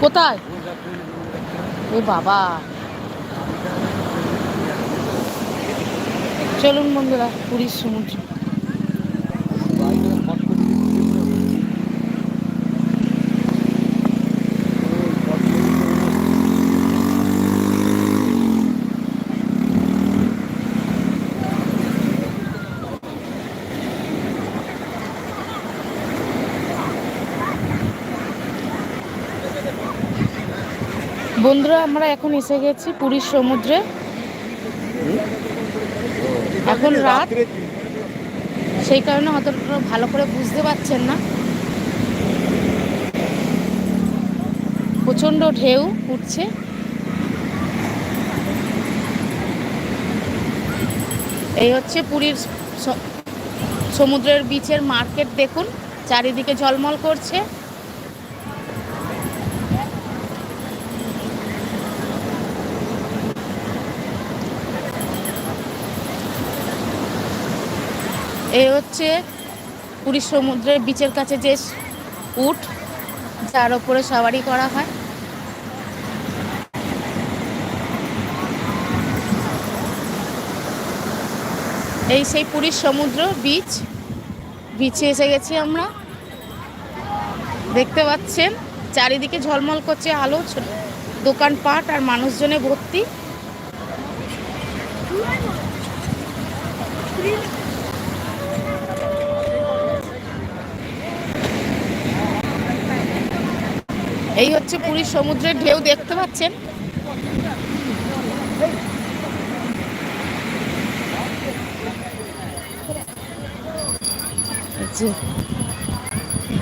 কোথায়? বাবা। চলুন বন্ধুরা পুরীর সমুদ্র। বন্ধুরা আমরা এখন এসে গেছি পুরীর সমুদ্রে। এখন রাত। সেই কারণে অতটা ভালো করে বুঝতে পারছেন না। প্রচণ্ড ঢেউ উঠছে। এই হচ্ছে পুরীর সমুদ্রের বিচের মার্কেট দেখুন। চারিদিকে ঝলমল করছে। এই হচ্ছে পুরীর সমুদ্রের বিচের কাছে যে উট, যার ওপরে সওয়ারি করা হয়। এই সেই পুরীর সমুদ্র বিচ বিচে এসে গেছি আমরা। দেখতে পাচ্ছেন, চারিদিকে ঝলমল করছে আলো দোকানপাট আর মানুষজনে ভর্তি। এই হচ্ছে পুরীর সমুদ্রের ঢেউ, দেখতে পাচ্ছেন?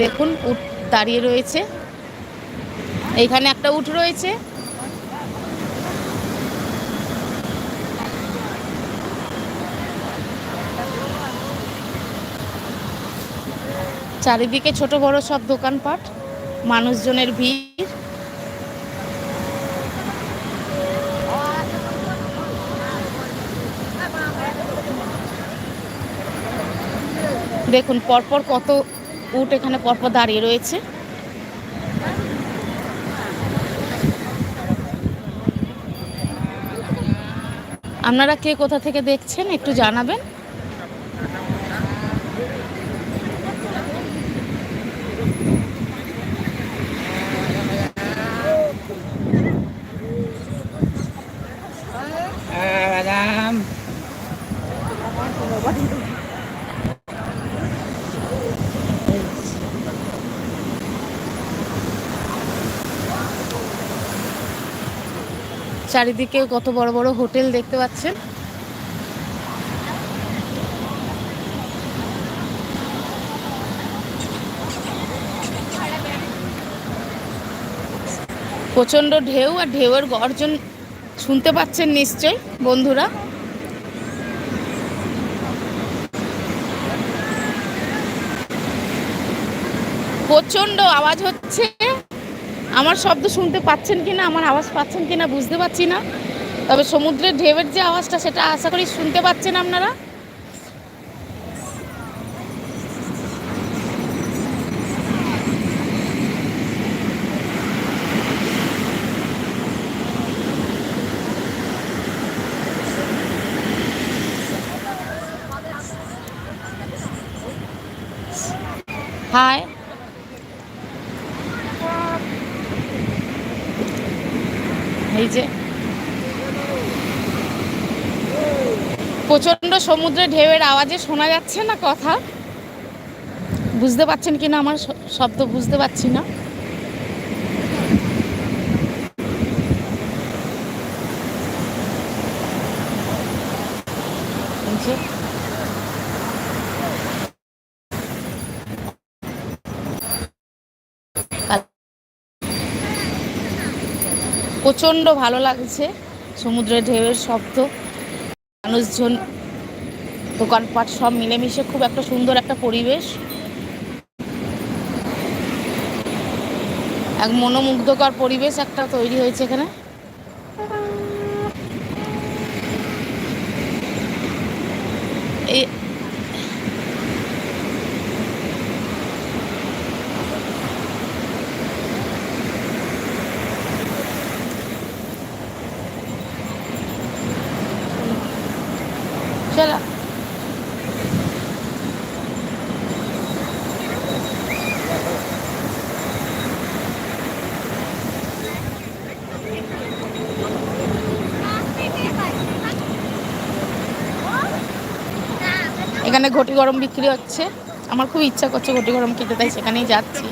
দেখুন, উট দাঁড়িয়ে রয়েছে। এইখানে একটা উট রয়েছে। চারিদিকে ছোট বড় সব দোকানপাট। মানুষজনের ভিড়। দেখুন, পরপর কত উট এখানে পরপর দাঁড়িয়ে রয়েছে। আপনারা কে কোথা থেকে দেখছেন একটু জানাবেন। চারিদিকে কত বড় বড় হোটেল দেখতে পাচ্ছেন। প্রচণ্ড ঢেউ আর ঢেউয়ের গর্জন শুনতে পাচ্ছেন নিশ্চয় বন্ধুরা। প্রচণ্ড আওয়াজ হচ্ছে। আমার শব্দ শুনতে পাচ্ছেন কিনা, আমার আওয়াজ পাচ্ছেন কিনা বুঝতে পারছি না। তবে সমুদ্রের ঢেউয়ের যে আওয়াজটা, সেটা আশা করি শুনতে পাচ্ছেন আপনারা। হাই এই প্রচণ্ড সমুদ্রে ঢেউয়ের আওয়াজে শোনা যাচ্ছে না কথা। বুঝতে পারছেন কিনা আমার শ- শব্দ বুঝতে পারছি না। এই যে প্রচণ্ড ভালো লাগছে, সমুদ্রের ঢেউয়ের শব্দ, মানুষজন, দোকানপাট সব মিলেমিশে খুব একটা সুন্দর একটা পরিবেশ। এক মনোমুগ্ধকর পরিবেশ একটা তৈরি হয়েছে এখানে। এই এখানে ঘটি গরম বিক্রি হচ্ছে। আমার খুব ইচ্ছা করছে ঘটি গরম খেতে, তাই সেখানেই যাচ্ছি।